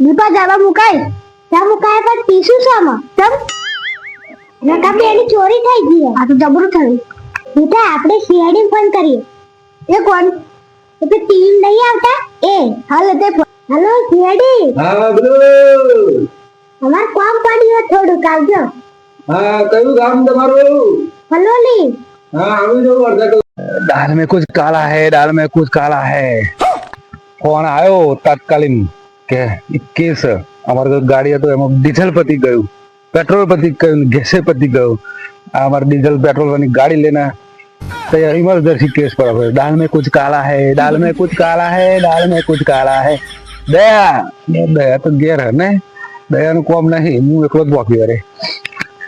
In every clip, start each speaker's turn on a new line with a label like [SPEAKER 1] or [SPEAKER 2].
[SPEAKER 1] દીપા જાવા મુકાય? જા મુકાય પણ પીસું સામા તમ રકાબી એની ચોરી થઈ ગઈ આ તો જબરું થયું. બેટા આપણે સીઆઈડી ફોન કરીએ. એ કોણ? એ તો ટીમ નહીં આવતા? એ હાલ તે હેલો સીઆઈડી
[SPEAKER 2] હા બ્રો
[SPEAKER 1] અમાર કામ પડ્યું થોડું કાલજો
[SPEAKER 2] હા કયું ગામ તમારું?
[SPEAKER 1] ફલોલી.
[SPEAKER 2] હા આવી જાવ અડધા
[SPEAKER 3] દાલ મેં કુછ કાલા હે દાળ મેં કુછ કાલા હે. કોણ આવ્યો તત્કાલીન? કે કેસ અમારે તો ગાડી હતો, એમાં ડીઝલ પતી ગયું. પેટ્રોલ પતી ગયું ગેસે પતી ગયું. અમારે ડીઝલ પેટ્રોલ વાળી ગાડી લેના તૈયાર ઇમરજન્સી કેસ પર હવે દાલ મેં કુછ કાલા હે દાલ મેં કુછ કાલા હૈ દાલ મેં કુછ કાલા હૈ. દયા! દયા તો ઘેર હે ને? દયાનું કોમ નહીં, હું એકલો જ બોકી અરે.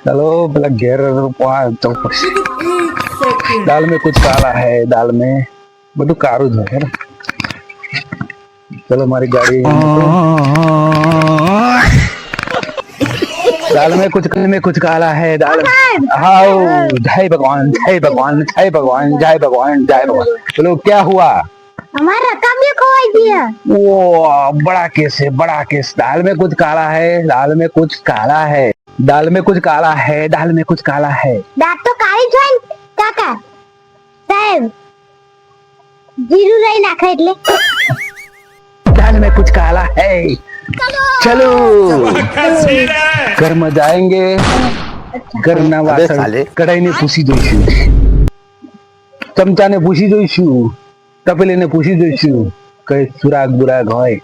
[SPEAKER 3] ચલો પેલા ઘેર દાલ મેં કુછ કાલા હે દાલ મેં બધું કારું જ હોય ને? ચલો મારી ગાડી दाल में कुछ में कुछ काला है दाल हाउ जय भगवान जय भगवान जय भगवान जय भगवान जय भगवान बोलो क्या हुआ
[SPEAKER 1] અમાર રકમ બી ખોવાઈ ગઈ
[SPEAKER 3] वो बड़ा केस है बड़ा केस दाल में कुछ काला है दाल में कुछ काला है दाल में कुछ काला है दाल में कुछ काला है
[SPEAKER 1] દાંત તો કાળી જ હોય ને કાકા સાહેબ જીરું રહી નાખે એટલે
[SPEAKER 3] दाल में कुछ काला है चलो घर में जाएंगे घर ના વાસણ કઢાઈને પૂછી જોઈશું ચમચાને પૂછી જોઈશું તપેલીને પૂછી જોઈશું કઈ સુરાગ બુરાગ હોય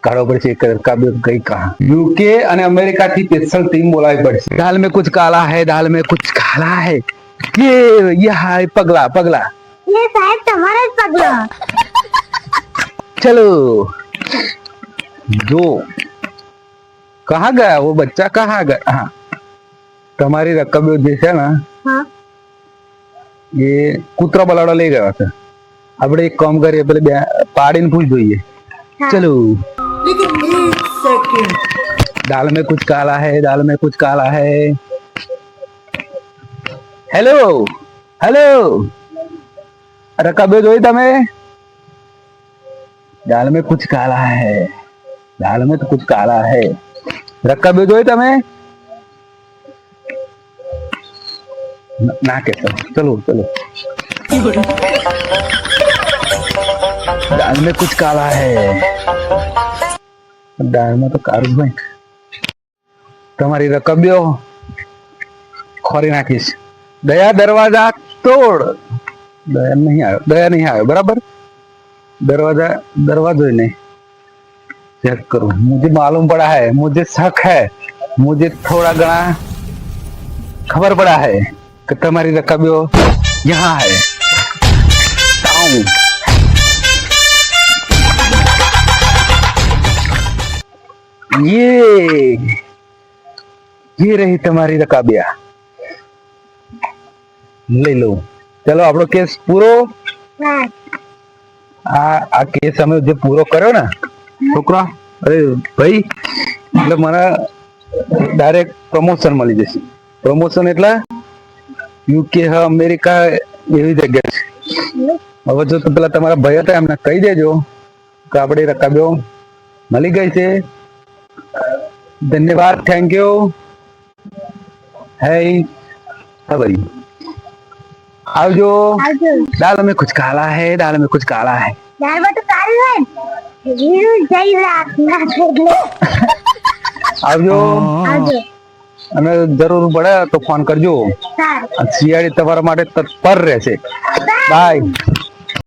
[SPEAKER 3] કાઢવો પડશે એક કાબે કઈ કા યુકે અને અમેરિકા થી સ્પેશિયલ ટીમ બોલાવી પડશે દાલ में कुछ काला है दाल में कुछ काला है ये ये हाय पगला पगला
[SPEAKER 1] એ સાહેબ તમારો જ પગલો
[SPEAKER 3] चलो जो कहा गया वो बच्चा कहा गया हाँ તમારી રકમ જે છે ને
[SPEAKER 1] હા
[SPEAKER 3] એ કૂતરો બલાડો લઈ ગયો છે આપણે એક કામ કરીએ પેલે બે પાડીને પૂછ જોઈએ
[SPEAKER 1] હા.
[SPEAKER 3] ચલો दाल में कुछ काला है दाल में कुछ काला है હેલો હેલો રકાબે જોઈ તમે दाल में कुछ काला है। दाल में तो कुछ काला है। रखा भी दो तमें ना कैसा? चलो चलो। दाल में कुछ काला है। दाल में तो कारू है। तुम्हारी रकम दियो खोरी नाखीस। दया दरवाज़ा तोड़। दया नहीं आयो, दया नहीं आयो, बराबर? दरवाज़ा, दरवाजे ने चेक करो। मुझे मालूम पड़ा है, मुझे शक है, मुझे थोड़ा घना खबर पड़ा है कि तुम्हारी रकबियो यहाँ है। ये ये रही तुम्हारी रकाबिया। ले लो। चलो, आप लोग केस
[SPEAKER 1] पूरो।
[SPEAKER 3] આ આ કેસ અમે જે પૂરો કર્યો ને છોકરા? અરે ભાઈ એટલે મને ડાયરેક્ટ પ્રમોશન મળી જશે. પ્રમોશન એટલે યુકે હ અમેરિકા એવી જગ્યા છે. હવે જો તો પેલા તમારા ભાઈ હતા એમને કહી દેજો કે આપણે રકાબ્યો મળી ગઈ છે. ધન્યવાદ થેન્ક યુ હે ખબર આવજો. દાળ મેં કુછ કાલા હે દાળ મેં કુછ કાલા હે.
[SPEAKER 1] દાલમાં તો હે જીરું જઈ
[SPEAKER 3] આવજો.
[SPEAKER 1] આવજો.
[SPEAKER 3] અને જરૂર પડે તો ફોન કરજો. શિયાળી તમારા માટે તત્પર રહેશે. બાય